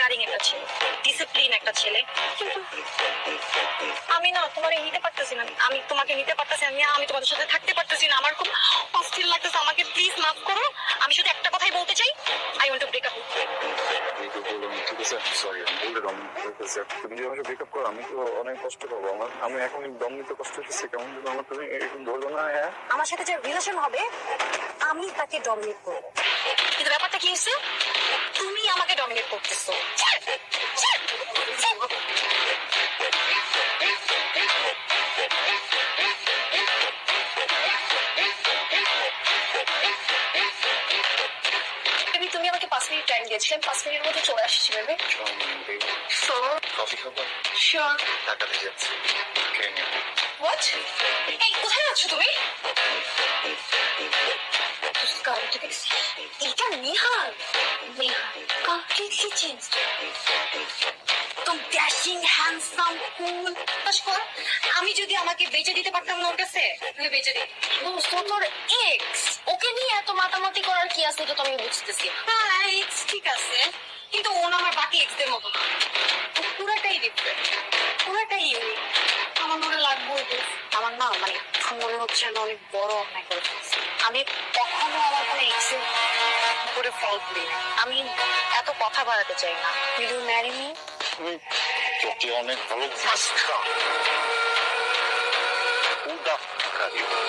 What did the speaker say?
Caring একটা ছেলে discipline একটা ছেলে। কিন্তু আমি না তোমার নিতে পারতেছি না। আমি তোমাকে নিতে পারতেছি না আমি তোমাদের সাথে থাকতে পারতেছি না। আমার খুব অস্থির লাগতেছে। আমাকে প্লিজ মাফ করো। আমি শুধু একটা কথাই বলতে চাই। I want to break up আমি সরি আমি তুমি যদি আমাকে ব্রেকআপ করো আমি তো অনেক কষ্ট পাবো। আমার আমি এখন দম নিতে কষ্ট হচ্ছে কেমন যেন আমার তুমি এরকম ধরবো না হ্যাঁ? আমার সাথে যে রিলেশন হবে আমি তাকে ডমিনেট করব। কিন্তু ব্যাপারটা কি হচ্ছে তুমি আমাকে ডমিনেট করতেছো। তুমি আমাকে পাঁচ মিনিট টাইম দিয়েছিলেন পাঁচ মিনিটের মধ্যে চলে আসছি সো কফি খাব? শিওর টাকা দিয়ে যাচ্ছি কোথায় আছো তুমি? কমপ্লিটলি চেঞ্জ তো ড্যাশিং হ্যান্ডসাম কুল আমি যদি আমাকে বেচে দিতে পারতাম না ওর কাছে বেচে দিই তোর এক্স ওকে নিয়ে এত মাতামাতি করার কি আছে তো আমি বুঝতেছি। হ্যাঁ ex ঠিক আছে কিন্তু ওন আমার বাকি এক্সদের মতো না পুরাটাই পুরাটাই ইউনিক আমার মনে লাগবে আমার না মানে মনে হচ্ছে আমি অনেক বড় অন্যায় করে ফেলছি আমি কখনো আমার কোনো ইচ্ছে করে ফল্ট দিই আমি এত কথা বাড়াতে চাই না। উইল ইউ ম্যারি মি তোকে অনেক উদাহরণ